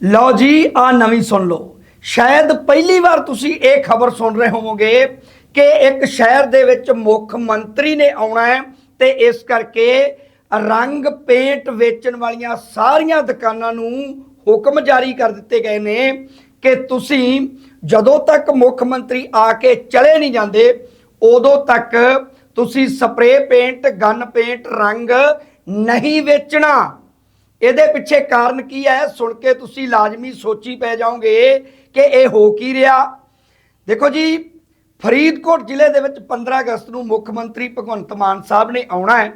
ਲਓ ਜੀ, ਆ ਨਵੀਂ ਸੁਣ ਲਓ। ਸ਼ਾਇਦ ਪਹਿਲੀ ਵਾਰ ਤੁਸੀਂ ਇਹ ਖਬਰ ਸੁਣ ਰਹੇ ਹੋਵੋਗੇ ਕਿ ਇੱਕ ਸ਼ਹਿਰ ਦੇ ਵਿੱਚ ਮੁੱਖ ਮੰਤਰੀ ਨੇ ਆਉਣਾ ਹੈ ਤੇ ਇਸ ਕਰਕੇ ਰੰਗ ਪੇਂਟ ਵੇਚਣ ਵਾਲੀਆਂ ਸਾਰੀਆਂ ਦੁਕਾਨਾਂ ਨੂੰ ਹੁਕਮ ਜਾਰੀ ਕਰ ਦਿੱਤੇ ਗਏ ਨੇ ਕਿ ਤੁਸੀਂ ਜਦੋਂ ਤੱਕ ਮੁੱਖ ਮੰਤਰੀ ਆ ਕੇ ਚਲੇ ਨਹੀਂ ਜਾਂਦੇ, ਉਦੋਂ ਤੱਕ ਤੁਸੀਂ ਸਪਰੇਅ ਪੇਂਟ, ਗਨ ਪੇਂਟ, ਰੰਗ ਨਹੀਂ ਵੇਚਣਾ। ਇਹਦੇ ਪਿੱਛੇ ਕਾਰਨ ਕੀ ਹੈ? ਸੁਣ ਕੇ ਤੁਸੀਂ ਲਾਜ਼ਮੀ ਸੋਚੀ ਪੈ ਜਾਓਗੇ ਕਿ ਇਹ ਹੋ ਕੀ ਰਿਹਾ। ਦੇਖੋ ਜੀ, ਫਰੀਦਕੋਟ ਜ਼ਿਲ੍ਹੇ ਦੇ ਵਿੱਚ 15 ਅਗਸਤ ਨੂੰ ਮੁੱਖ ਮੰਤਰੀ ਭਗਵੰਤ ਮਾਨ ਸਾਹਿਬ ਨੇ ਆਉਣਾ ਹੈ।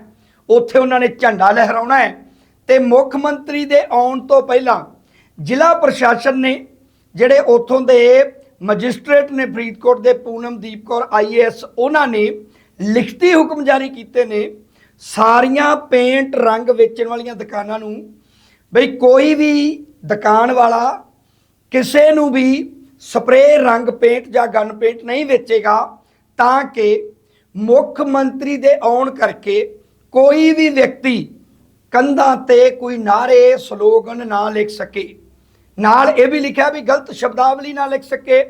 ਉੱਥੇ ਉਹਨਾਂ ਨੇ ਝੰਡਾ ਲਹਿਰਾਉਣਾ ਹੈ ਤੇ ਮੁੱਖ ਮੰਤਰੀ ਦੇ ਆਉਣ ਤੋਂ ਪਹਿਲਾਂ ਜ਼ਿਲ੍ਹਾ ਪ੍ਰਸ਼ਾਸਨ ਨੇ ਜਿਹੜੇ ਉੱਥੋਂ ਦੇ ਮੈਜਿਸਟ੍ਰੇਟ ਨੇ ਫਰੀਦਕੋਟ ਦੇ ਪੂਨਮਦੀਪ ਕੌਰ ਆਈਏਐਸ ਉਹਨਾਂ ਨੇ ਲਿਖਤੀ ਹੁਕਮ ਜਾਰੀ ਕੀਤੇ ਨੇ ਸਾਰੀਆਂ ਪੇਂਟ ਰੰਗ ਵੇਚਣ ਵਾਲੀਆਂ ਦੁਕਾਨਾਂ ਨੂੰ, ਬਈ ਕੋਈ ਵੀ ਦੁਕਾਨ ਵਾਲਾ ਕਿਸੇ ਨੂੰ ਵੀ ਸਪਰੇਅ ਰੰਗ ਪੇਂਟ ਜਾਂ ਗਨ ਪੇਂਟ ਨਹੀਂ ਵੇਚੇਗਾ, ਤਾਂ ਕਿ ਮੁੱਖ ਮੰਤਰੀ ਦੇ ਆਉਣ ਕਰਕੇ ਕੋਈ ਵੀ ਵਿਅਕਤੀ ਕੰਧਾਂ ਤੇ ਕੋਈ ਨਾਰੇ, ਸਲੋਗਨ ਨਾ ਲਿਖ ਸਕੇ। ਨਾਲ ਇਹ ਵੀ ਲਿਖਿਆ ਵੀ ਗਲਤ ਸ਼ਬਦਾਵਲੀ ਨਾ ਲਿਖ ਸਕੇ।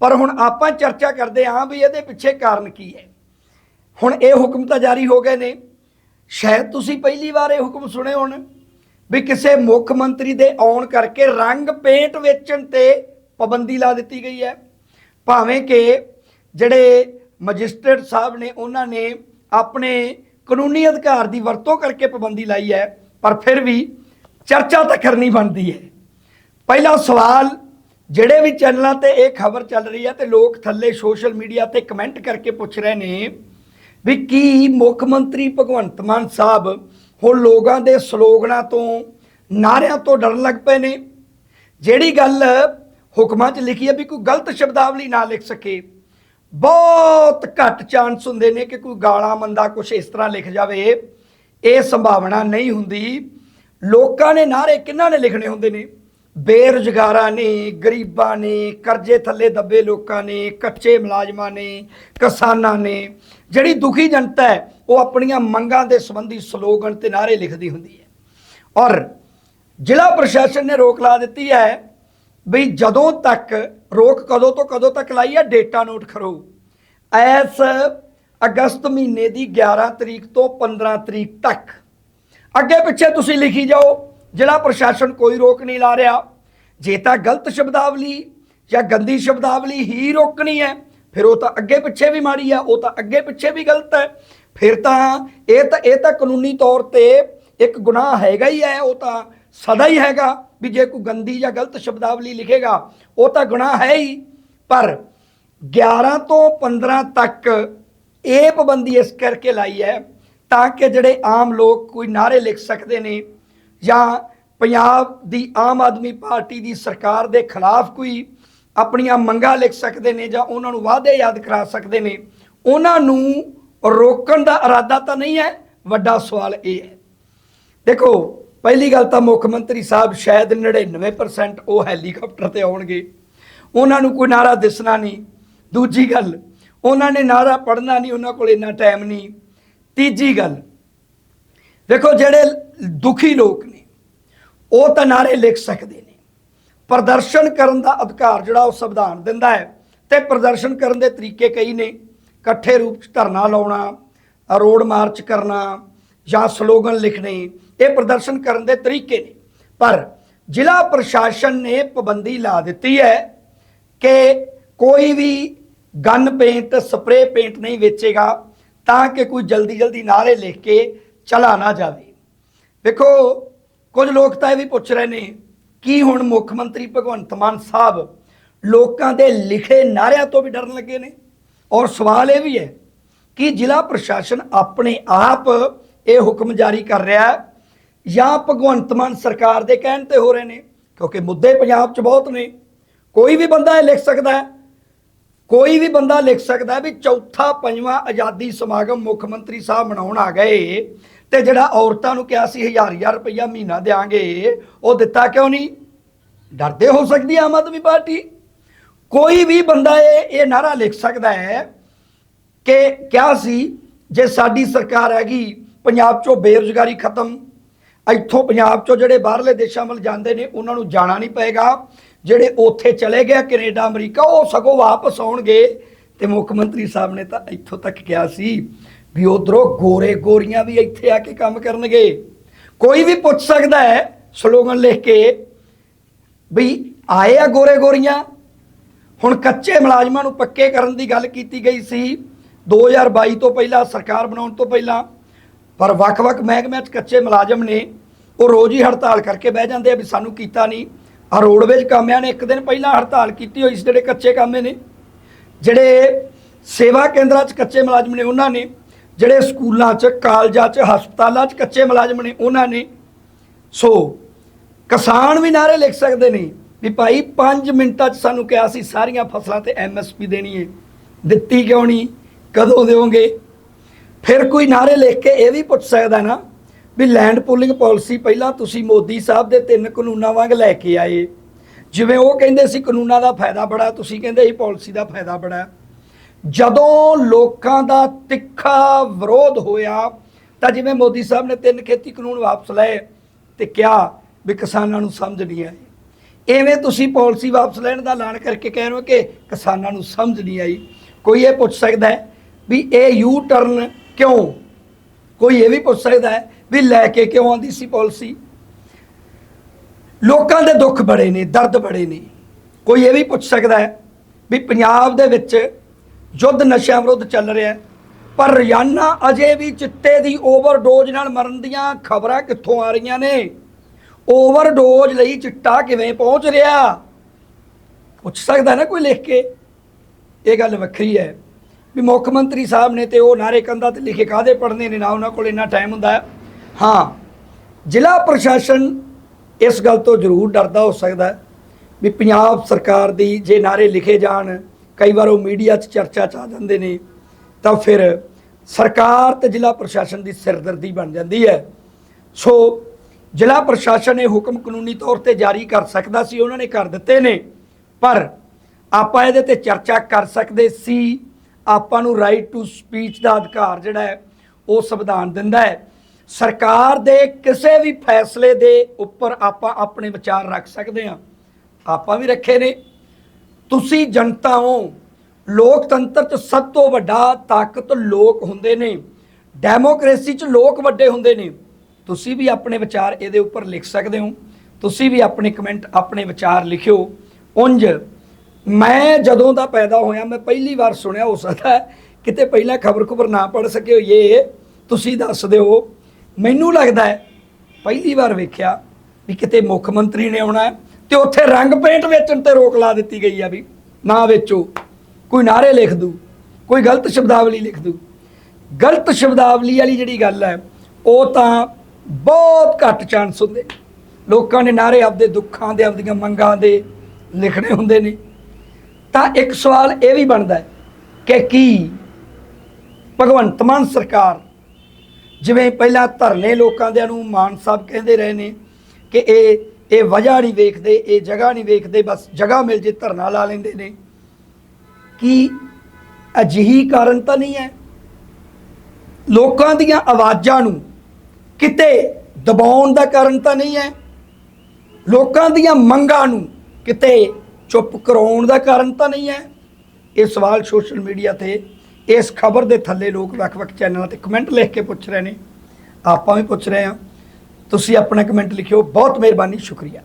ਪਰ ਹੁਣ ਆਪਾਂ ਚਰਚਾ ਕਰਦੇ ਹਾਂ ਵੀ ਇਹਦੇ ਪਿੱਛੇ ਕਾਰਨ ਕੀ ਹੈ। ਹੁਣ ਇਹ ਹੁਕਮ ਤਾਂ ਜਾਰੀ ਹੋ ਗਏ ਨੇ। ਸ਼ਾਇਦ ਤੁਸੀਂ ਪਹਿਲੀ ਵਾਰ ਇਹ ਹੁਕਮ ਸੁਣੇ ਹੋਣ ਵੀ ਕਿਸੇ ਮੁੱਖ ਮੰਤਰੀ ਦੇ ਆਉਣ ਕਰਕੇ ਰੰਗ ਪੇਂਟ ਵੇਚਣ ਤੇ ਪਾਬੰਦੀ ਲਾ ਦਿੱਤੀ ਗਈ ਹੈ। ਭਾਵੇਂ ਕਿ ਜਿਹੜੇ ਮੈਜਿਸਟ੍ਰੇਟ ਸਾਹਿਬ ਨੇ, ਉਹਨਾਂ ਨੇ ਆਪਣੇ ਕਾਨੂੰਨੀ ਅਧਿਕਾਰ ਦੀ ਵਰਤੋਂ ਕਰਕੇ ਪਾਬੰਦੀ ਲਾਈ ਹੈ, ਪਰ ਫਿਰ ਵੀ ਚਰਚਾ ਤਾਂ ਕਰਨੀ ਬਣਦੀ ਹੈ। ਪਹਿਲਾ ਸਵਾਲ, ਜਿਹੜੇ ਵੀ ਚੈਨਲਾਂ ਤੇ ਇਹ ਖਬਰ ਚੱਲ ਰਹੀ ਹੈ ਤੇ ਲੋਕ ਥੱਲੇ ਸੋਸ਼ਲ ਮੀਡੀਆ ਤੇ ਕਮੈਂਟ ਕਰਕੇ ਪੁੱਛ ਰਹੇ ਨੇ ਵੀ ਕੀ ਮੁੱਖ ਮੰਤਰੀ ਭਗਵੰਤ ਮਾਨ ਸਾਹਿਬ ਹੁਣ ਲੋਕਾਂ ਦੇ ਸਲੋਗਨਾਂ ਤੋਂ, ਨਾਰਿਆਂ ਤੋਂ ਡਰਨ ਲੱਗ ਪਏ ਨੇ? ਜਿਹੜੀ ਗੱਲ ਹੁਕਮਾਂ 'ਚ ਲਿਖੀ ਹੈ ਵੀ ਕੋਈ ਗਲਤ ਸ਼ਬਦਾਵਲੀ ਨਾ ਲਿਖ ਸਕੇ। ਬਹੁਤ ਘੱਟ ਚਾਂਸ ਹੁੰਦੇ ਨੇ ਕਿ ਕੋਈ ਗਾਲਾਂ ਮੰਦਾ ਕੁਝ ਇਸ ਤਰ੍ਹਾਂ ਲਿਖ ਜਾਵੇ। ਇਹ ਸੰਭਾਵਨਾ ਨਹੀਂ ਹੁੰਦੀ। ਲੋਕਾਂ ਨੇ ਨਾਰੇ ਕਿੰਨਾਂ ਨੇ ਲਿਖਣੇ ਹੁੰਦੇ ਨੇ? ਬੇਰੁਜ਼ਗਾਰਾਂ ਨੇ, ਗਰੀਬਾਂ ਨੇ, ਕਰਜ਼ੇ ਥੱਲੇ ਦੱਬੇ ਲੋਕਾਂ ਨੇ, ਕੱਚੇ ਮੁਲਾਜ਼ਮਾਂ ਨੇ, ਕਿਸਾਨਾਂ ਨੇ ਜਿਹੜੀ ਦੁਖੀ ਜਨਤਾ ਹੈ, ਉਹ ਆਪਣੀਆਂ ਮੰਗਾਂ ਦੇ ਸੰਬੰਧੀ ਸਲੋਗਨ ਤੇ ਨਾਰੇ ਲਿਖਦੀ ਹੁੰਦੀ ਹੈ। ਔਰ ਜ਼ਿਲ੍ਹਾ ਪ੍ਰਸ਼ਾਸਨ ਨੇ ਰੋਕ ਲਾ ਦਿੱਤੀ ਹੈ ਵੀ ਜਦੋਂ ਤੱਕ, ਰੋਕ ਕਦੋਂ ਤੋਂ ਕਦੋਂ ਤੱਕ ਲਾਈ ਹੈ? ਡੇਟਾ ਨੋਟ ਕਰੋ। ਐਸ ਅਗਸਤ ਮਹੀਨੇ ਦੀ 11 ਤਰੀਕ ਤੋਂ 15 ਤਰੀਕ ਤੱਕ। ਅੱਗੇ ਪਿੱਛੇ ਤੁਸੀਂ ਲਿਖੀ ਜਾਓ, ਜ਼ਿਲ੍ਹਾ ਪ੍ਰਸ਼ਾਸਨ ਕੋਈ ਰੋਕ ਨਹੀਂ ਲਾ ਰਿਹਾ। ਜੇ ਤਾਂ ਗਲਤ ਸ਼ਬਦਾਵਲੀ ਜਾਂ ਗੰਦੀ ਸ਼ਬਦਾਵਲੀ ਹੀ ਰੋਕਣੀ ਹੈ। ਫਿਰ ਉਹ ਤਾਂ ਅੱਗੇ ਪਿੱਛੇ ਵੀ ਮਾੜੀ ਆ, ਉਹ ਤਾਂ ਅੱਗੇ ਪਿੱਛੇ ਵੀ ਗਲਤ ਹੈ ਫਿਰ ਤਾਂ ਇਹ ਤਾਂ ਇਹ ਤਾਂ ਕਾਨੂੰਨੀ ਤੌਰ ਤੇ ਇੱਕ ਗੁਨਾਹ ਹੈਗਾ ਹੀ ਹੈ ਉਹ ਤਾਂ ਸਦਾ ਹੀ ਹੈਗਾ ਵੀ ਜੇ ਕੋਈ ਗੰਦੀ ਜਾਂ ਗਲਤ ਸ਼ਬਦਾਵਲੀ ਲਿਖੇਗਾ, ਉਹ ਤਾਂ ਗੁਨਾਹ ਹੈ ਹੀ। ਪਰ 11 ਤੋਂ 15 ਤੱਕ ਇਹ ਪਾਬੰਦੀ ਇਸ ਕਰਕੇ ਲਾਈ ਹੈ ਤਾਂ ਕਿ ਜਿਹੜੇ ਆਮ ਲੋਕ ਕੋਈ ਨਾਰੇ ਲਿਖ ਸਕਦੇ ਨੇ ਜਾਂ ਪੰਜਾਬ ਦੀ ਆਮ ਆਦਮੀ ਪਾਰਟੀ ਦੀ ਸਰਕਾਰ ਦੇ ਖਿਲਾਫ ਕੋਈ ਆਪਣੀਆਂ ਮੰਗਾਂ ਲਿਖ ਸਕਦੇ ਨੇ ਜਾਂ ਉਹਨਾਂ ਨੂੰ ਵਾਅਦੇ ਯਾਦ ਕਰਾ ਸਕਦੇ ਨੇ, ਉਹਨਾਂ ਨੂੰ ਰੋਕਣ ਦਾ ਇਰਾਦਾ ਤਾਂ ਨਹੀਂ ਹੈ, ਵੱਡਾ ਸਵਾਲ ਇਹ ਹੈ। ਦੇਖੋ, ਪਹਿਲੀ ਗੱਲ ਤਾਂ ਮੁੱਖ ਮੰਤਰੀ ਸਾਹਿਬ ਸ਼ਾਇਦ 99% ਉਹ ਹੈਲੀਕਾਪਟਰ ਤੇ ਆਉਣਗੇ। ਉਹਨਾਂ ਨੂੰ ਕੋਈ ਨਾਰਾ ਦਿਸਣਾ ਨਹੀਂ। ਦੂਜੀ ਗੱਲ, ਉਹਨਾਂ ਨੇ ਨਾਰਾ ਪੜਨਾ ਨਹੀਂ, ਉਹਨਾਂ ਕੋਲ ਇੰਨਾ ਟਾਈਮ ਨਹੀਂ। ਤੀਜੀ ਗੱਲ, ਦੇਖੋ ਜਿਹੜੇ ਦੁਖੀ ਲੋਕ ਨੇ, ਉਹ ਤਾਂ ਨਾਰੇ ਲਿਖ ਸਕਦੇ ਨੇ। ਪ੍ਰਦਰਸ਼ਨ ਕਰਨ ਦਾ ਅਧਿਕਾਰ ਜਿਹੜਾ ਉਹ ਸੰਵਿਧਾਨ ਦਿੰਦਾ ਹੈ। ਤੇ ਪ੍ਰਦਰਸ਼ਨ ਕਰਨ ਦੇ ਤਰੀਕੇ ਕਈ ਨੇ। ਇਕੱਠੇ ਰੂਪ ਚ ਧਰਨਾ ਲਾਉਣਾ, ਰੋਡ ਮਾਰਚ ਕਰਨਾ ਜਾਂ ਸਲੋਗਨ ਲਿਖਣੇ, ਇਹ ਪ੍ਰਦਰਸ਼ਨ ਕਰਨ ਦੇ ਤਰੀਕੇ ਨੇ। ਪਰ ਜ਼ਿਲ੍ਹਾ ਪ੍ਰਸ਼ਾਸਨ ਨੇ ਪਾਬੰਦੀ ਲਾ ਦਿੱਤੀ ਹੈ ਕਿ ਕੋਈ ਵੀ ਗਨ ਪੇਂਟ ਸਪਰੇ ਪੇਂਟ ਨਹੀਂ ਵੇਚੇਗਾ ਤਾਂ ਕਿ ਕੋਈ ਜਲਦੀ ਜਲਦੀ ਨਾਰੇ ਲਿਖ ਕੇ ਚਲਾ ਨਾ ਜਾਵੇ। ਵੇਖੋ, ਕੁਝ ਲੋਕ ਤਾਂ ਇਹ ਵੀ ਪੁੱਛ ਰਹੇ ਨੇ ਕੀ ਹੁਣ ਮੁੱਖ ਮੰਤਰੀ ਭਗਵੰਤ ਮਾਨ ਸਾਹਿਬ ਲੋਕਾਂ ਦੇ ਲਿਖੇ ਨਾਰਿਆਂ ਤੋਂ ਵੀ ਡਰਨ ਲੱਗੇ ਨੇ? ਔਰ ਸਵਾਲ ਇਹ ਵੀ ਹੈ ਕਿ ਜ਼ਿਲ੍ਹਾ ਪ੍ਰਸ਼ਾਸਨ ਆਪਣੇ ਆਪ ਇਹ ਹੁਕਮ ਜਾਰੀ ਕਰ ਰਿਹਾ ਹੈ ਜਾਂ ਭਗਵੰਤ ਮਾਨ ਸਰਕਾਰ ਦੇ ਕਹਿਣ ਤੇ ਹੋ ਰਹੇ ਨੇ? ਕਿਉਂਕਿ ਮੁੱਦੇ ਪੰਜਾਬ 'ਚ ਬਹੁਤ ਨੇ। ਕੋਈ ਵੀ ਬੰਦਾ ਇਹ ਲਿਖ ਸਕਦਾ ਹੈ। ਕੋਈ ਵੀ ਬੰਦਾ ਲਿਖ ਸਕਦਾ ਵੀ ਚੌਥਾ, ਪੰਜਵਾਂ ਆਜ਼ਾਦੀ ਸਮਾਗਮ ਮੁੱਖ ਮੰਤਰੀ ਸਾਹਿਬ ਮਨਾਉਣ ਆ ਗਏ। ਤੇ ਜਿਹੜਾ ਔਰਤਾਂ ਨੂੰ ਕਿਹਾ ਸੀ ਹਜ਼ਾਰ ਹਜ਼ਾਰ ਰੁਪਈਆ ਮਹੀਨਾ ਦੇਾਂਗੇ ਉਹ ਦਿੱਤਾ ਕਿਉਂ ਨਹੀਂ? ਡਰਦੇ ਹੋ ਸਕਦੀ ਆਮ ਆਦਮੀ ਪਾਰਟੀ? ਕੋਈ ਵੀ ਬੰਦਾ ਇਹ ਇਹ ਨਾਰਾ ਲਿਖ ਸਕਦਾ ਹੈ ਕਿ ਕਿਹਾ ਸੀ, ਜੇ ਸਾਡੀ ਸਰਕਾਰ ਹੈਗੀ, ਪੰਜਾਬ 'ਚੋਂ ਬੇਰੁਜ਼ਗਾਰੀ ਖਤਮ, ਇੱਥੋਂ ਪੰਜਾਬ ਚੋਂ ਜਿਹੜੇ ਬਾਹਰਲੇ ਦੇਸ਼ਾਂ ਵੱਲ ਜਾਂਦੇ ਨੇ, ਉਹਨਾਂ ਨੂੰ ਜਾਣਾ ਨਹੀਂ ਪਏਗਾ। ਜਿਹੜੇ ਉੱਥੇ ਚਲੇ ਗਏ ਕੈਨੇਡਾ, ਅਮਰੀਕਾ, ਉਹ ਸਗੋਂ ਵਾਪਸ ਆਉਣਗੇ। ਤੇ ਮੁੱਖ ਮੰਤਰੀ ਸਾਹਿਬ ਨੇ ਤਾਂ ਇੱਥੋਂ ਤੱਕ ਕਿਹਾ ਸੀ ਵੀ ਉਧਰੋਂ ਗੋਰੇ ਗੋਰੀਆਂ ਵੀ ਇੱਥੇ ਆ ਕੇ ਕੰਮ ਕਰਨਗੇ। ਕੋਈ ਵੀ ਪੁੱਛ ਸਕਦਾ ਹੈ ਸਲੋਗਨ ਲਿਖ ਕੇ ਵੀ ਆਏ ਆ ਗੋਰੇ ਗੋਰੀਆਂ। ਹੁਣ ਕੱਚੇ ਮੁਲਾਜ਼ਮਾਂ ਨੂੰ ਪੱਕੇ ਕਰਨ ਦੀ ਗੱਲ ਕੀਤੀ ਗਈ ਸੀ 2022 ਤੋਂ ਪਹਿਲਾਂ, ਸਰਕਾਰ ਬਣਾਉਣ ਤੋਂ ਪਹਿਲਾਂ। ਪਰ ਵੱਖ-ਵੱਖ ਮਹਿਕਮਿਆਂ 'ਚ ਕੱਚੇ ਮੁਲਾਜ਼ਮ ਨੇ ਉਹ ਰੋਜ਼ ਹੀ ਹੜਤਾਲ ਕਰਕੇ ਬਹਿ ਜਾਂਦੇ ਆ ਵੀ ਸਾਨੂੰ ਕੀਤਾ ਨਹੀਂ। ਆ ਰੋਡਵੇਜ ਕਾਮਿਆਂ ਨੇ ਇੱਕ ਦਿਨ ਪਹਿਲਾਂ ਹੜਤਾਲ ਕੀਤੀ ਹੋਈ ਸੀ ਜਿਹੜੇ ਕੱਚੇ ਕਾਮੇ ਨੇ। ਜਿਹੜੇ ਸੇਵਾ ਕੇਂਦਰਾਂ 'ਚ ਕੱਚੇ ਮੁਲਾਜ਼ਮ ਨੇ ਉਹਨਾਂ ਨੇ ਜਿਹੜੇ ਸਕੂਲਾਂ 'ਚ, ਕਾਲਜਾਂ 'ਚ, ਹਸਪਤਾਲਾਂ 'ਚ ਕੱਚੇ ਮੁਲਾਜ਼ਮ ਨੇ, ਉਹਨਾਂ ਨੇ। ਸੋ, ਕਿਸਾਨ ਵੀ ਨਾਰੇ ਲਿਖ ਸਕਦੇ ਨੇ ਵੀ ਭਾਈ 5 ਮਿੰਟਾਂ 'ਚ ਸਾਨੂੰ ਕਿਹਾ ਸੀ, ਸਾਰੀਆਂ ਫਸਲਾਂ ਤੇ ਐਮਐਸਪੀ ਦੇਣੀ ਹੈ ਦਿੱਤੀ ਕਿਉਂ ਨਹੀਂ? ਕਦੋਂ ਦੇਵੋਗੇ? ਫਿਰ ਕੋਈ ਨਾਰੇ ਲਿਖ ਕੇ ਇਹ ਵੀ ਪੁੱਛ ਸਕਦਾ ਨਾ ਵੀ ਲੈਂਡ ਪੂਲਿੰਗ ਪਾਲਿਸੀ ਪਹਿਲਾਂ ਤੁਸੀਂ ਮੋਦੀ ਸਾਹਿਬ ਦੇ ਤਿੰਨ ਕਾਨੂੰਨਾਂ ਵਾਂਗ ਲੈ ਕੇ ਆਏ। ਜਿਵੇਂ ਉਹ ਕਹਿੰਦੇ ਸੀ, ਕਾਨੂੰਨਾਂ ਦਾ ਫਾਇਦਾ ਬੜਾ, ਤੁਸੀਂ ਕਹਿੰਦੇ ਸੀ ਪਾਲਿਸੀ ਦਾ ਫਾਇਦਾ ਬੜਾ। ਜਦੋਂ ਲੋਕਾਂ ਦਾ ਤਿੱਖਾ ਵਿਰੋਧ ਹੋਇਆ, ਤਾਂ ਜਿਵੇਂ ਮੋਦੀ ਸਾਹਿਬ ਨੇ ਤਿੰਨ ਖੇਤੀ ਕਾਨੂੰਨ ਵਾਪਸ ਲਏ ਤੇ ਕਿਹਾ ਵੀ ਕਿਸਾਨਾਂ ਨੂੰ ਸਮਝ ਨਹੀਂ ਆਈ। ਐਵੇਂ ਤੁਸੀਂ ਪਾਲਿਸੀ ਵਾਪਸ ਲੈਣ ਦਾ ਐਲਾਨ ਕਰਕੇ ਕਹਿ ਰਹੇ ਹੋ ਕਿ ਕਿਸਾਨਾਂ ਨੂੰ ਸਮਝ ਨਹੀਂ ਆਈ। ਕੋਈ ਇਹ ਪੁੱਛ ਸਕਦਾ ਹੈ ਵੀ ਇਹ ਯੂ ਟਰਨ ਕਿਉਂ? ਕੋਈ ਇਹ ਵੀ ਪੁੱਛ ਸਕਦਾ ਹੈ ਵੀ ਲੈ ਕੇ ਕਿਉਂ ਆਂਦੀ ਸੀ ਪਾਲਿਸੀ? ਲੋਕਾਂ ਦੇ ਦੁੱਖ ਬੜੇ ਨੇ, ਦਰਦ ਬੜੇ ਨੇ। ਕੋਈ ਇਹ ਵੀ ਪੁੱਛ ਸਕਦਾ ਹੈ ਵੀ ਪੰਜਾਬ ਦੇ ਵਿੱਚ ਯੁੱਧ ਨਸ਼ਿਆਂ ਵਿਰੁੱਧ ਚੱਲ ਰਿਹਾ ਹੈ। ਪਰ ਰੋਜ਼ਾਨਾ ਅਜੇ ਵੀ ਚਿੱਟੇ ਦੀ ਓਵਰਡੋਜ਼ ਨਾਲ ਮਰਨ ਦੀਆਂ ਖਬਰਾਂ ਕਿੱਥੋਂ ਆ ਰਹੀਆਂ ਨੇ? ਓਵਰਡੋਜ਼ ਲਈ ਚਿੱਟਾ ਕਿਵੇਂ ਪਹੁੰਚ ਰਿਹਾ? ਪੁੱਛ ਸਕਦਾ ਨਾ ਕੋਈ ਲਿਖ ਕੇ? ਇਹ ਗੱਲ ਵੱਖਰੀ ਹੈ। ਵੀ ਮੁੱਖ ਮੰਤਰੀ ਸਾਹਿਬ ਨੇ ਤੇ ਉਹ ਨਾਰੇ ਕੰਧਾਂ ਤੇ ਲਿਖੇ ਕਾਦੇ ਪੜਨੇ ਨੇ ਨਾ ਉਹਨਾਂ ਕੋਲ ਇੰਨਾ ਟਾਈਮ ਹੁੰਦਾ ਹਾਂ। ਜ਼ਿਲ੍ਹਾ ਪ੍ਰਸ਼ਾਸਨ ਇਸ ਗੱਲ ਤੋਂ ਜ਼ਰੂਰ ਡਰਦਾ ਹੋ ਸਕਦਾ ਵੀ ਪੰਜਾਬ ਸਰਕਾਰ ਦੀ ਜੇ ਨਾਰੇ ਲਿਖੇ ਜਾਣ ਕਈ ਵਾਰ ਉਹ ਮੀਡੀਆ 'ਚ ਚਰਚਾ 'ਚ ਆ ਜਾਂਦੇ ਨੇ, ਤਾਂ ਫਿਰ ਸਰਕਾਰ ਤੇ ਜ਼ਿਲ੍ਹਾ ਪ੍ਰਸ਼ਾਸਨ ਦੀ ਸਿਰਦਰਦੀ ਬਣ ਜਾਂਦੀ ਹੈ। ਸੋ ਜ਼ਿਲ੍ਹਾ ਪ੍ਰਸ਼ਾਸਨ ਇਹ ਹੁਕਮ ਕਾਨੂੰਨੀ ਤੌਰ ਤੇ ਜਾਰੀ ਕਰ ਸਕਦਾ ਸੀ, ਉਹਨਾਂ ਨੇ ਕਰ ਦਿੱਤੇ ਨੇ, ਪਰ ਆਪਾਂ ਇਹਦੇ ਤੇ ਚਰਚਾ ਕਰ ਸਕਦੇ ਸੀ। ਆਪਾਂ ਨੂੰ ਰਾਈਟ ਟੂ ਸਪੀਚ ਦਾ ਅਧਿਕਾਰ ਜਿਹੜਾ ਹੈ, ਉਹ ਸੰਵਿਧਾਨ ਦਿੰਦਾ ਹੈ। ਸਰਕਾਰ ਦੇ ਕਿਸੇ ਵੀ ਫੈਸਲੇ ਦੇ ਉੱਪਰ ਆਪਾਂ ਆਪਣੇ ਵਿਚਾਰ ਰੱਖ ਸਕਦੇ ਹਾਂ। ਆਪਾਂ ਵੀ ਰੱਖੇ ਨੇ। ਤੁਸੀਂ ਜਨਤਾ ਹੋ। ਲੋਕਤੰਤਰ 'ਚ ਸਭ ਤੋਂ ਵੱਡਾ ਤਾਕਤ ਲੋਕ ਹੁੰਦੇ ਨੇ। ਡੈਮੋਕ੍ਰੇਸੀ 'ਚ ਲੋਕ ਵੱਡੇ ਹੁੰਦੇ ਨੇ। ਤੁਸੀਂ ਵੀ ਆਪਣੇ ਵਿਚਾਰ ਇਹਦੇ ਉੱਪਰ ਲਿਖ ਸਕਦੇ ਹੋ। ਤੁਸੀਂ ਵੀ ਆਪਣੇ ਕਮੈਂਟ, ਆਪਣੇ ਵਿਚਾਰ ਲਿਖਿਓ। ਉੰਜ ਮੈਂ ਜਦੋਂ ਦਾ ਪੈਦਾ ਹੋਇਆ, ਮੈਂ ਪਹਿਲੀ ਵਾਰ ਸੁਣਿਆ, ਹੋ ਸਕਦਾ ਕਿਤੇ ਪਹਿਲਾਂ ਖਬਰ ਖਬਰ ਨਾ ਪੜ ਸਕੇ ਹੋ ਇਹ ਤੁਸੀਂ ਦੱਸ ਦਿਓ। ਮੈਨੂੰ ਲੱਗਦਾ ਹੈ, ਪਹਿਲੀ ਵਾਰ ਵੇਖਿਆ ਵੀ ਕਿਤੇ ਮੁੱਖ ਮੰਤਰੀ ਨੇ ਆਉਣਾ ਹੈ। ਤੇ ਉੱਥੇ ਰੰਗ ਪੇਂਟ ਵੇਚਣ ਤੇ ਰੋਕ ਲਾ ਦਿੱਤੀ ਗਈ ਆ ਵੀ ਨਾ ਵੇਚੋ। ਕੋਈ ਨਾਰੇ ਲਿਖ ਦੂ, ਕੋਈ ਗਲਤ ਸ਼ਬਦਾਵਲੀ ਲਿਖ ਦੂ। ਗਲਤ ਸ਼ਬਦਾਵਲੀ ਵਾਲੀ ਜਿਹੜੀ ਗੱਲ ਹੈ, ਉਹ ਤਾਂ ਬਹੁਤ ਘੱਟ ਚਾਂਸ ਹੁੰਦੇ। ਲੋਕਾਂ ਨੇ ਨਾਰੇ ਆਪਦੇ ਦੁੱਖਾਂ ਦੇ, ਆਪਦੀਆਂ ਮੰਗਾਂ ਦੇ ਲਿਖਣੇ ਹੁੰਦੇ ਨੇ। ਤਾਂ ਇੱਕ ਸਵਾਲ ਇਹ ਵੀ ਬਣਦਾ ਕਿ ਕੀ ਭਗਵੰਤ ਮਾਨ ਸਰਕਾਰ ਜਿਵੇਂ ਪਹਿਲਾਂ ਧਰਨੇ ਲੋਕਾਂ ਦੇ ਨੂੰ ਮਾਨ ਸਾਹਿਬ ਕਹਿੰਦੇ ਰਹੇ ਨੇ ਕਿ ਇਹ ਇਹ ਵਜ੍ਹਾ ਨਹੀਂ ਵੇਖਦੇ, ਇਹ ਜਗ੍ਹਾ ਨਹੀਂ ਵੇਖਦੇ, ਬਸ ਜਗ੍ਹਾ ਮਿਲ ਜੇ ਧਰਨਾ ਲਾ ਲੈਂਦੇ ਨੇ। ਕੀ ਅਜਿਹੀ ਕਾਰਨ ਤਾਂ ਨਹੀਂ ਹੈ? ਲੋਕਾਂ ਦੀਆਂ ਆਵਾਜ਼ਾਂ ਨੂੰ ਕਿਤੇ ਦਬਾਉਣ ਦਾ ਕਾਰਨ ਤਾਂ ਨਹੀਂ ਹੈ? ਲੋਕਾਂ ਦੀਆਂ ਮੰਗਾਂ ਨੂੰ ਕਿਤੇ ਚੁੱਪ ਕਰਾਉਣ ਦਾ ਕਾਰਨ ਤਾਂ ਨਹੀਂ ਹੈ? ਇਹ ਸਵਾਲ ਸੋਸ਼ਲ ਮੀਡੀਆ ਤੇ, ਇਸ ਖਬਰ ਦੇ ਥੱਲੇ ਲੋਕ ਵੱਖ-ਵੱਖ ਚੈਨਲਾਂ ਤੇ ਕਮੈਂਟ ਲਿਖ ਕੇ ਪੁੱਛ ਰਹੇ ਨੇ। ਆਪਾਂ ਵੀ ਪੁੱਛ ਰਹੇ ਹਾਂ। ਤੁਸੀਂ ਆਪਣਾ ਕਮੈਂਟ ਲਿਖਿਓ। ਬਹੁਤ ਮਿਹਰਬਾਨੀ ਸ਼ੁਕਰੀਆ।